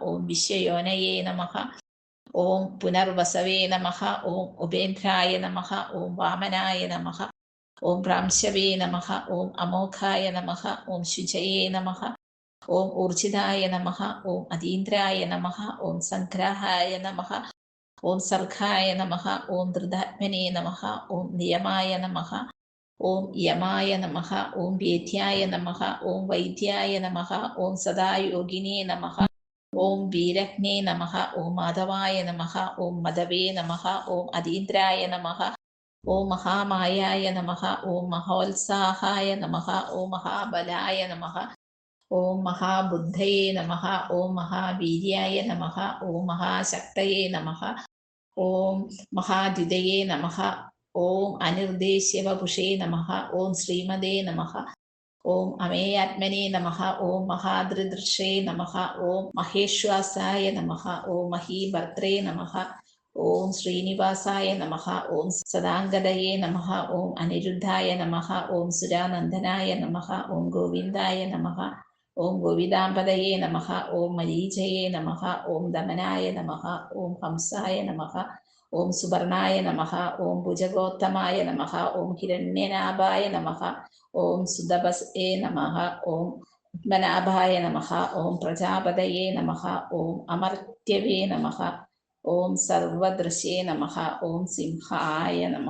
ഓം വിശ്വയോനയേ നമ ഓം പുനർവസവേ നമ ഓം ഉപേന്ദ്രായ നമ ഓം വാമനായ നമ ഓം പ്രാംശവേ നമ ഓം അമോഘായ നമ ഓം ശുചയേ നമ ഓം ഊർജിതായ നമ ഓം അതീന്ദ്രായ നമ ഓം സംഗ്രഹായ നമ ഓം സർഗായ നമ ഓം ധൃതാത്മനെ നമ ഓം നിയമായ നമ ഓം യമായ നമ ഓം വേദ്യായ നമ ഓം വൈദ്യായ നമ ഓം സദായോഗിനേ നമ ഓം വീരഗ്നേ നമ ഓം മാധവായ നമ ഓം മധവേ നമ ഓം അതീന്ദ്രായ നമ ഓം മഹാമായായ നമ ഓം മഹോത്സാഹായ നമ ഓം മഹാബലായ നമ ഓം മഹാബുദ്ധയേ നമ ഓം മഹാവീര്യായ നമ ഓം മഹാശക്തയേ നമ ഓം മഹാദ്യുതയേ നമ ഓം അനിർദ്ദേശ്യവപുഷേ നമ ഓം ശ്രീമതേ നമ ഓം അമേയാത്മനെ നമ ഓം മഹാദൃദൃഷേ നമ ഓം മഹേശ്വാസായ നമ ഓം മഹീഭർത്രേ നമ ഓം ശ്രീനിവാസായ നമ ഓം സദാംഗതയേ നമ ഓം അനിരുദ്ധായ നമ ഓം സുരാനന്ദനായ നമ ഓം ഗോവിന്ദായ നമ ഓം ഗോവിതാംബതയേ നമ ഓം മരീചയേ നമ ഓം ദമനായ നമ ഓം ഹംസായ നമ ഓം സുബർണായ നമ ഓം ഭുജഗോത്തമായ നമ ഓം ഹിരണ്യനാഭായ നമ ഓം സുതപസേ നമ ഓം പത്മനാഭായ നമ ഓം പ്രജാപതയേ നമ ഓം അമർത്യവേ നമ ഓം സർവദൃശേ നമ ഓം സിംഹായ നമ.